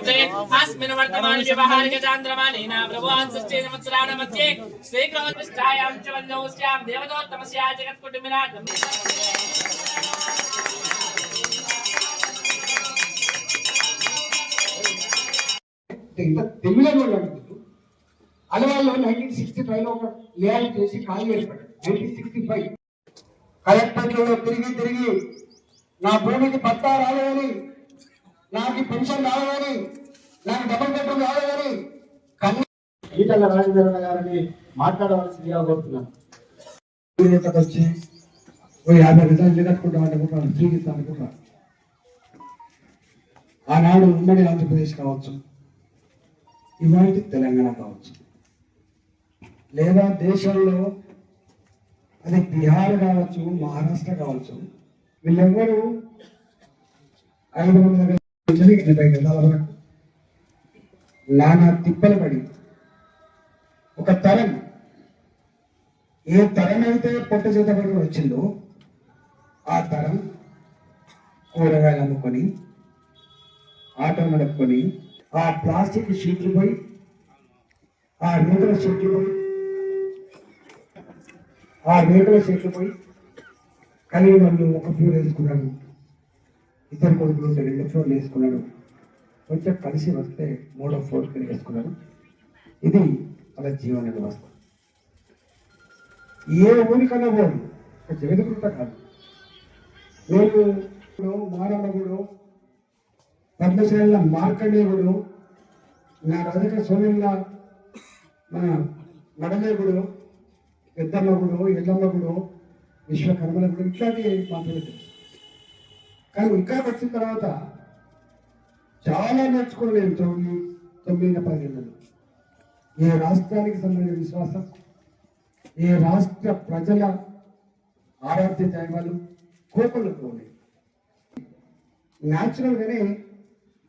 अस्मिन् वर्तमाने व्यवहारिक चान्द्रमानेन प्रभुवान् षष्ठे संवत्सराणां मध्ये श्रीकृष्णायां च वन्दौस्यां देवदोत्तमस्या जगत्कुटुम्बिना ఇంత తెలివిగా వాళ్ళు అలవాళ్ళు నైన్టీన్ సిక్స్టీ ఫైవ్ లో ఒక లేఅవుట్ చేసి ఖాళీ ఏర్పడ్డాడు నైన్టీన్ సిక్స్టీ ఫైవ్ కలెక్టరేట్లో తిరిగి తిరిగి నా భూమికి పట్టా రాలేదని నాకు ఈ పెన్షన్ రాలేదని నాకు డబుల్ బెడ్రూమ్ కన్నీ ఈటల రాజేంద్ర గారిని మాట్లాడవలసిందిగా కోరుతున్నాను. వచ్చి ఓ యాభై ఇల్లు కట్టుకుంటాం అనుకుంటున్నాను అనుకుంటున్నాను ఆనాడు ఉమ్మడి ఆంధ్రప్రదేశ్ కావచ్చు ఇవాళ తెలంగాణ కావచ్చు లేదా దేశంలో అది బీహార్ కావచ్చు మహారాష్ట్ర కావచ్చు వీళ్ళెవ్వరూ ఐదు వందల ఎనభై గజాల వరకు నానా తిప్పలు పడి ఒక తరం ఏ తరం అయితే పొట్ట చేత పడి వచ్చిందో ఆ తరం కూరగాయలు అమ్ముకొని ఆటో నడుపుకొని ఆ ప్లాస్టిక్ షీట్లు పోయి ఆ రేకుల షీట్లు పోయి ఆ రేకుల షీట్లు పోయి కలిగి వాళ్ళు ఒక ఫ్లోర్ వేసుకున్నాను ఇద్దరు కొడుకులు ఉంటే రెండు ఫ్లోర్లు వేసుకున్నాడు. కొంచెం కలిసి వస్తే మూడో ఫ్లోర్ కింద వేసుకున్నాడు. ఇది వాళ్ళ జీవన వ్యవస్థ. ఏ ఊరికన్నా పోదు. ఒక కాదు. నేను మానవుడు పద్మశాల మార్కండేయుడు నా రజక సోనిల్ల మన మడలేగుడు పెద్దమ్మగుడు ఎల్లమ్మగుడు విశ్వకర్మలగుడు ఇట్లాంటి మాట్లాడుతుంది కానీ ఇంకా వచ్చిన తర్వాత చాలా నేర్చుకుని నేను తొమ్మిది తొమ్మిది పదిహేను ఏ రాష్ట్రానికి సంబంధించిన విశ్వాసం? ఏ రాష్ట్ర ప్రజల ఆరాధ్య దైవాలు కోపలతో న్యాచురల్గానే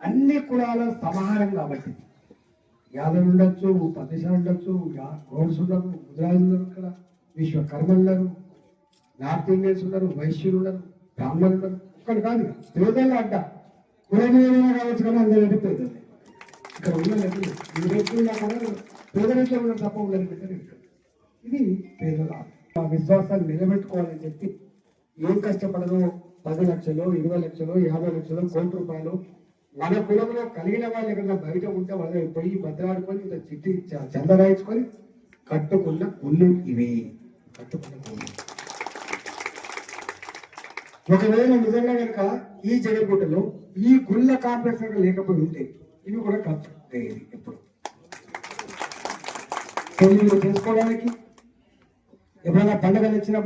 అన్ని కులాల సమాహారం కాబట్టి. యాదవులు ఉండొచ్చు పద్మశాలు ఉండొచ్చు యా- గౌడ్స్ ఉండరు ముద్రాజులు ఉన్నారు ఇక్కడ. విశ్వకర్మలు ఉన్నారు నార్త్ ఇండియన్స్ ఉన్నారు వైశ్యులు ఉన్నారు బ్రాహ్మణులు ఉన్నారు ఇక్కడ కాదు ఇక. అడ్డ అంట. కులమేమైనా కావచ్చు కానీ అందరంటే పేదలు ఇక్కడ ఉన్న ఈ ఈ కూడా పేదలతో ఉన్న తప్ప ఉండని పెట్టారు ఇది పేదల ఆ విశ్వాసాన్ని నిలబెట్టుకోవాలని చెప్పి ఏం కష్టపడదో పది లక్షలు ఇరవై లక్షలు యాభై లక్షలు కోటి రూపాయలు. మన కులంలో కలిగిన వాళ్ళు ఎక్కడ బయట ఉంటే వాళ్ళ పోయి భద్రాడుకొని ఇంత చిట్టి చ- చంద రాయించుకొని కట్టుకున్న గుళ్ళు ఇవి. కట్టుకున్న గుళ్ళు ఒకవేళ నిజంగా కనుక ఈ జగన్గుట్టలో ఈ గుళ్ళ కాంప్లెక్స్ కనుక లేకపోయి ఉంటే ఇవి కూడా కట్ ఎప్పుడు? పెళ్ళిళ్ళు చేసుకోవడానికి? ఎప్పుడైనా పండుగలు వచ్చినప్పుడు